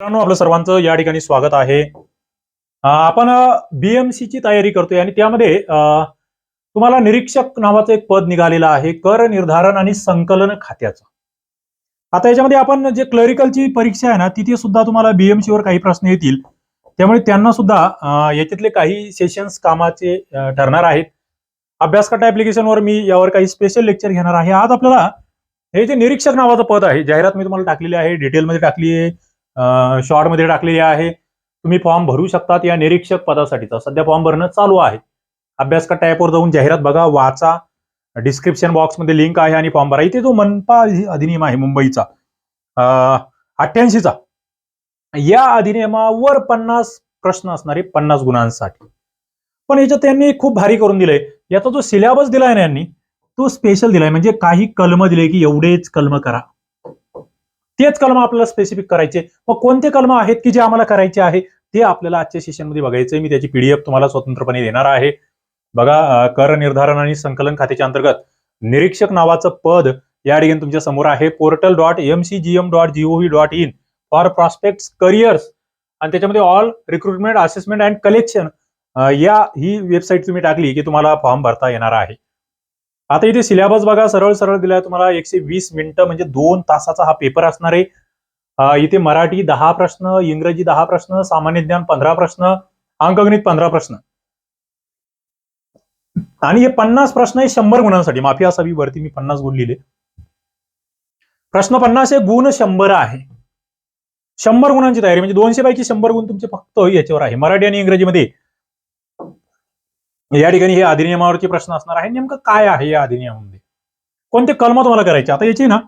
मित्रांनो आपलं सर्वांचं या ठिकाणी स्वागत आहे. आपण बीएमसी ची तयारी करतोय आणि त्यामध्ये तुम्हाला निरीक्षक नावाचं एक पद निघालेलं आहे कर निर्धारण आणि संकलन खात्याचं. आता याच्यामध्ये आपण जे क्लरिकलची परीक्षा आहे ना तिथे सुद्धा तुम्हाला बीएमसी वर काही प्रश्न येतील. त्यामुळे त्यांना सुद्धा याच्यातले काही सेशन्स कामाचे ठरणार आहेत. अभ्यासकट्टा ऍप्लिकेशनवर मी यावर काही स्पेशल लेक्चर घेणार आहे. आज आपल्याला हे जे निरीक्षक नावाचं पद आहे जाहिरात मी तुम्हाला टाकलेली आहे डिटेलमध्ये टाकली आहे. शॉर्टमध्ये टाकलेली आहे. तुम्ही फॉर्म भरू शकतात या निरीक्षक पदासाठीचा. सध्या फॉर्म भरणं चालू आहे. अभ्यास कट्टा ॲपवर जाऊन जाहिरात बघा वाचा. डिस्क्रिप्शन बॉक्समध्ये लिंक आहे आणि फॉर्म भरा. इथे जो मनपा अधिनियम आहे मुंबईचा अठ्ठ्याऐंशीचा या अधिनियमावर पन्नास प्रश्न असणारे पन्नास गुणांसाठी. पण याच्यात त्यांनी खूप भारी करून दिलंय. याचा जो सिलेबस दिलाय ना यांनी तो स्पेशल दिलाय. म्हणजे काही कलम दिले की एवढेच कलम करा. तेच कलम आपल्याला स्पेसिफिक करायचे. मग कोणते कलम आहेत की जे आम्हाला करायचे आहे? ते आपल्याला आजच्या सेशनमध्ये बघायचंय. मी त्याची पीडीएफ तुम्हाला स्वतंत्रपणे देणार आहे. बघा कर निर्धारण आणि संकलन खात्याच्या अंतर्गत निरीक्षक नावाचं पद या ठिकाणी तुमच्यासमोर आहे. Portal dot M C G M dot gov dot in for prospect careers आणि त्याच्यामध्ये all recruitment assessment and collection या ही वेबसाईट तुम्ही टाकली की तुम्हाला फॉर्म भरता येणार आहे. आता इथे सिलेबस बघा सरळ सरळ दिलाय तुम्हाला एकशे वीस मिनिटं म्हणजे दोन तासाचा हा पेपर असणार आहे. इथे मराठी दहा प्रश्न इंग्रजी दहा प्रश्न सामान्य ज्ञान पंधरा प्रश्न अंकगणित पंधरा प्रश्न. आणि हे पन्नास प्रश्न आहे शंभर गुणांसाठी माफी असावी वरती मी पन्नास गुण लिहिले. प्रश्न पन्नास हे गुण शंभर आहे. शंभर गुणांची तयारी म्हणजे दोनशे पैकी शंभर गुण तुमचे फक्त याच्यावर आहे मराठी आणि इंग्रजीमध्ये. या ठिकाणी हे अधिनियमावरचे प्रश्न असणार आहे. नेमकं काय आहे या अधिनियमामध्ये? कोणते कलम तुम्हाला करायचे? आता याची ना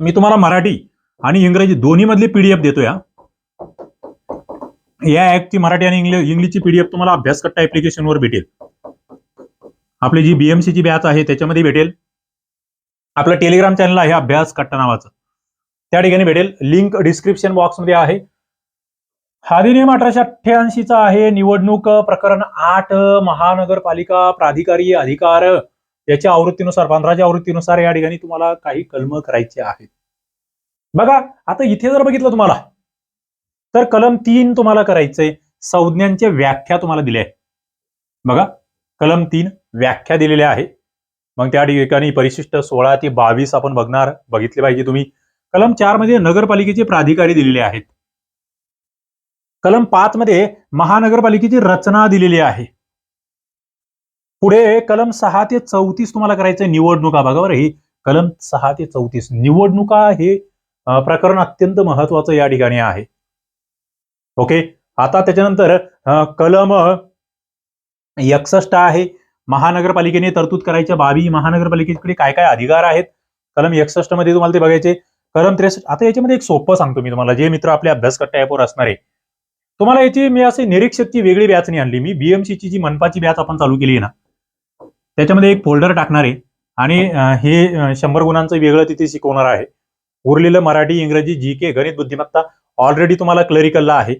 मी तुम्हाला मराठी आणि इंग्रजी दोन्ही मधली पीडीएफ देतो या या ऍक्टची मराठी आणि इंग्लिश इंग्लिशची पीडीएफ तुम्हाला अभ्यासकट्टा ऍप्लिकेशनवर भेटेल. आपली जी बीएमसी ची बॅच आहे त्याच्यामध्ये भेटेल. आपलं टेलिग्राम चॅनल आहे अभ्यास कट्टा नावाचं. त्या ठिकाणी भेटेल. लिंक डिस्क्रिप्शन बॉक्समध्ये आहे. अधिनियम अठराशे अठ्ठ्याऐंशीचा आहे. निवडणूक प्रकरण आठ महानगरपालिका प्राधिकारी अधिकार. याच्या आवृत्तीनुसार पंधराच्या आवृत्तीनुसार या ठिकाणी तुम्हाला काही कलम करायचे आहेत. बघा आता इथे जर बघितलं तुम्हाला तर कलम तीन तुम्हाला करायचंय. संज्ञांच्या व्याख्या तुम्हाला दिल्या आहे बघा कलम तीन व्याख्या दिलेल्या आहे मग त्या ठिकाणी परिशिष्ट सोळा ते बावीस आपण बघणार बघितले पाहिजे तुम्ही. कलम चारमध्ये नगरपालिकेचे प्राधिकारी दिलेले आहेत. कलम पाच मध्ये महानगरपालिकेची रचना दिलेली आहे. पुढे कलम सहा ते चौतीस तुम्हाला करायचं निवडणुका. बघा बरं ही कलम सहा ते चौतीस. निवडणुका हे प्रकरण अत्यंत महत्वाचं या ठिकाणी आहे. ओके? आता त्याच्यानंतर कलम एकसष्ट आहे. महानगरपालिकेने तरतूद करायच्या बाबी महानगरपालिकेकडे काय काय अधिकार आहेत? कलम एकसष्टमध्ये तुम्हाला ते बघायचे. कलम त्रेसष्ट आता याच्यामध्ये एक सोपं सांगतो मी तुम्हाला. जे मित्र आपल्या अभ्यासकट्टा ॲपवर असणारे तुम्हाला याची मी असे निरीक्षकची वेगळी बॅच नाही आणली. मी बीएमसीची जी मनपाची बॅच आपण चालू केली आहे ना त्याच्यामध्ये एक फोल्डर टाकणार आहे. आणि हे शंभर गुणांचं वेगळं तिथे शिकवणार आहे. उरलेलं मराठी इंग्रजी जी के गणित बुद्धिमत्ता ऑलरेडी तुम्हाला क्लरिकलला आहे.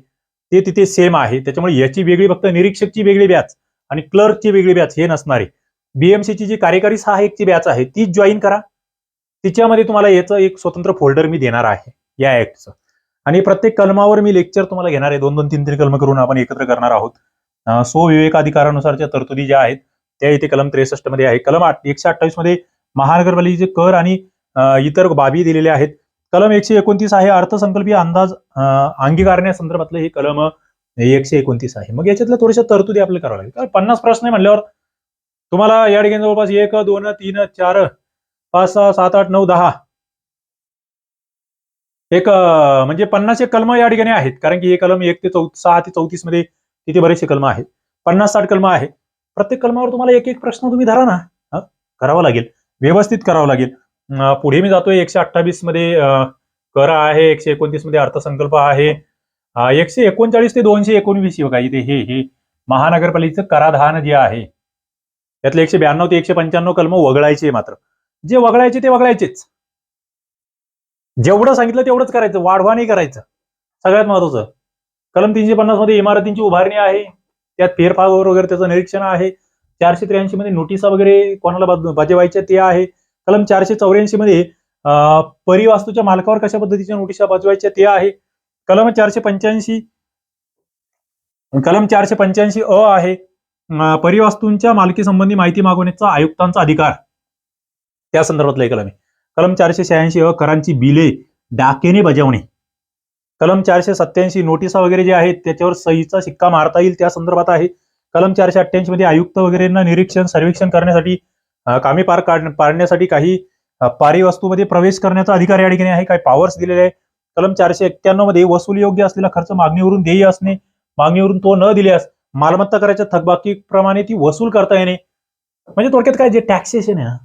ते तिथे सेम आहे. त्याच्यामुळे याची वेगळी फक्त निरीक्षकची वेगळी बॅच आणि क्लर्कची वेगळी बॅच हे नसणार आहे. बीएमसीची जी कार्यकारी सहाय्यकची बॅच आहे तीच जॉईन करा. तिच्यामध्ये तुम्हाला याचं एक स्वतंत्र फोल्डर मी देणार आहे या ऍक्टचं आणि प्रत्येक कलमावर मी लेक्चर तुम्हाला घेणार आहे. दोन दोन तीन तीन कलम करून आपण एकत्र करणार आहोत. सो विवेकाधिकारानुसारच्या तरतुदी ज्या आहेत त्या इथे कलम त्रेसष्टमध्ये आहे. कलम आठ- एकशे अठ्ठावीसमध्ये महानगरपालिकेचे कर आणि इतर बाबी दिलेल्या आहेत. कलम एकशे एकोणतीस आहे अर्थसंकल्पीय अंदाज अंगीकारण्यासंदर्भातलं हे कलम एकशे एकोणतीस आहे. मग याच्यातल्या थोड्याशा तरतुदी आपल्याला करावं लागेल कारण पन्नास प्रश्न आहे म्हणल्यावर तुम्हाला या ठिकाणी जवळपास एक दोन तीन चार पाच सहा सात आठ नऊ दहा एक म्हणजे पन्नास एक कलम या ठिकाणी आहेत. कारण की हे कलम एक ते चौ सहा ते चौतीसमध्ये तिथे बरेचसे कलम आहेत. पन्नास साठ कलम आहे प्रत्येक कलमावर तुम्हाला एक एक प्रश्न तुम्ही धरा ना. करावा लागेल. व्यवस्थित करावं लागेल. पुढे मी जातोय एकशे अठ्ठावीसमध्ये कर आहे एकशे एकोणतीसमध्ये अर्थसंकल्प आहे. एकशे एकोणचाळीस ते दोनशे एकोणवीस बघा इथे हे हे महानगरपालिकेचं कराधान जे आहे त्यातले एकशे ब्याण्णव ते एकशे पंच्याण्णव कलम वगळायचे मात्र. जे वगळायचे ते वगळायचेच. जेवढं सांगितलं तेवढंच करायचं वाढवा नाही करायचं. सगळ्यात महत्वाचं कलम तीनशे पन्नासमध्ये इमारतींची उभारणी आहे त्यात फेरफार वगैरे त्याचं निरीक्षण आहे. चारशे त्र्याऐंशी मध्ये नोटिसा वगैरे कोणाला बज- बजावायच्या ते आहे. कलम चारशे चौऱ्याऐंशी मध्ये परिवास्तूच्या मालकावर कशा पद्धतीच्या नोटिसा बजवायच्या ते आहे. कलम चारशे पंच्याऐंशी कलम चारशे पंच्याऐंशी अ आहे परिवास्तूंच्या मालकी संबंधी माहिती मागवण्याचा आयुक्तांचा अधिकार. त्या संदर्भातलं एक कलम आहे. कलम चारशे शहाऐंशी अ करांची बिले डाकेने बजावणे. कलम चारशे सत्याऐंशी नोटिसा वगैरे जे आहेत त्याच्यावर सहीचा शिक्का मारता येईल त्या संदर्भात आहे. कलम चारशे अठ्ठ्याऐंशी मध्ये आयुक्त वगैरेंना निरीक्षण सर्वेक्षण करण्यासाठी कामे पार काढ पाडण्यासाठी काही पारी वस्तूमध्ये प्रवेश करण्याचा अधिकार या ठिकाणी आहे. काही पॉवर्स दिलेले आहे. कलम चारशे एक्क्याण्णवमध्ये वसुली योग्य असलेला खर्च मागणीवरून देय असणे मागणीवरून तो न दिल्यास मालमत्ता करायच्या थकबाकीप्रमाणे ती वसूल करता येणे. म्हणजे थोडक्यात काय जे टॅक्सेशन आहे ना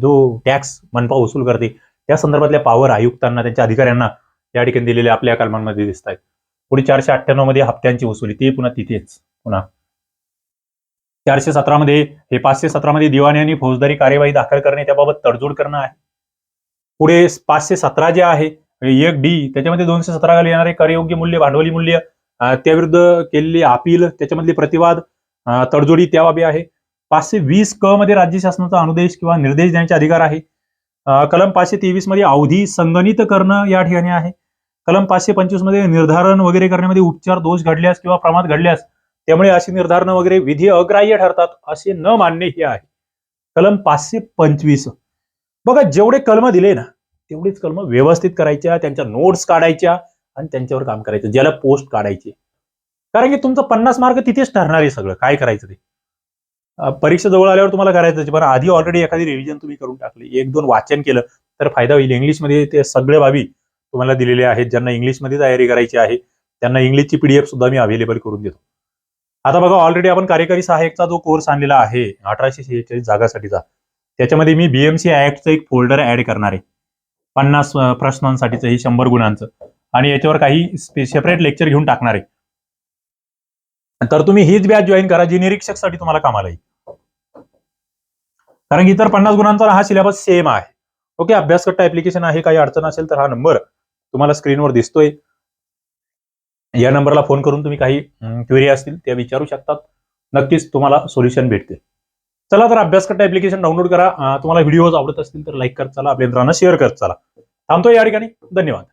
जो टॅक्स मनपा वसूल करते त्या संदर्भातल्या पॉवर आयुक्तांना त्यांच्या अधिकाऱ्यांना या ठिकाणी दिलेल्या आपल्या कलमांमध्ये दिसत आहेत. पुढे चारशे अठ्ठ्याण्णवमध्ये हप्त्यांची वसुली ते पुन्हा तिथेच पुन्हा. चारशे सतरा मध्ये हे पाचशे सतरा मध्ये दिवाणी आणि फौजदारी कार्यवाही दाखल करणे त्याबाबत तडजोड करणं आहे. पुढे पाचशे सतरा जे आहे एक डी त्याच्यामध्ये दोनशे सतरा खाली येणारे करयोग्य मूल्य भांडवली मूल्य त्याविरुद्ध केलेली अपील त्याच्यामधले प्रतिवाद तडजोडी त्या बाबी आहे. पाचशे वीस क मध्ये राज्य शासनाचा अनुदेश किंवा निर्देश देण्याचे अधिकार आहे. कलम पाचशे तेवीसमध्ये अवधी संगणित करणं या ठिकाणी आहे. कलम पाचशे पंचवीसमध्ये निर्धारण वगैरे करण्यामध्ये उपचार दोष घडल्यास किंवा प्रमाद घडल्यास त्यामुळे अशी निर्धारण वगैरे विधी अग्राह्य ठरतात असे न मानणे हे आहे. कलम पाचशे पंचवीस. बघा जेवढे कलम दिले ना तेवढेच कलम व्यवस्थित करायच्या त्यांच्या नोट्स काढायच्या आणि त्यांच्यावर काम करायचं ज्याला पोस्ट काढायची. कारण की तुमचं पन्नास मार्क तिथेच ठरणार आहे सगळं काय करायचं ते. परीक्षा जवळ आल्यावर तुम्हाला करायचं पण आधी ऑलरेडी एखादी रिव्हिजन तुम्ही करून टाकली. एक दोन वाचन केलं तर फायदा होईल. इंग्लिशमध्ये ते सगळे बाबी तुम्हाला दिलेले आहेत. ज्यांना इंग्लिशमध्ये तयारी करायची आहे त्यांना इंग्लिशची पीडीएफ सुद्धा मी अवेलेबल करून देतो. आता बघा ऑलरेडी आपण कार्यकारी सहाय्यकचा जो कोर्स आणलेला आहे अठराशे शेहेचाळीस जागासाठीचा त्याच्यामध्ये मी बीएमसी ऍक्टचं एक फोल्डर ऍड करणार आहे. पन्नास प्रश्नांसाठीचं हे शंभर गुणांचं. आणि याच्यावर काही सेपरेट लेक्चर घेऊन टाकणार आहे. तर तुम्ही हीच बॅच जॉईन करा जी निरीक्षकसाठी तुम्हाला कामाला येईल. कारण इतर पन्नास गुणांचा हा सिलेबस सेम आहे. ओके अभ्यासकट्टा ऍप्लिकेशन आहे काही अडचण असेल तर हा नंबर तुम्हाला स्क्रीनवर दिसतोय. या नंबरला फोन करून तुम्ही काही क्वेरी असतील त्या विचारू शकतात. नक्कीच तुम्हाला सोल्युशन भेटते चला तर अभ्यासकट्टा ऍप्लिकेशन डाउनलोड करा. तुम्हाला व्हिडिओज आवडत असतील तर लाईक करत चला. आपल्या मित्रांना शेअर करत चला. थांबतो या ठिकाणी. धन्यवाद.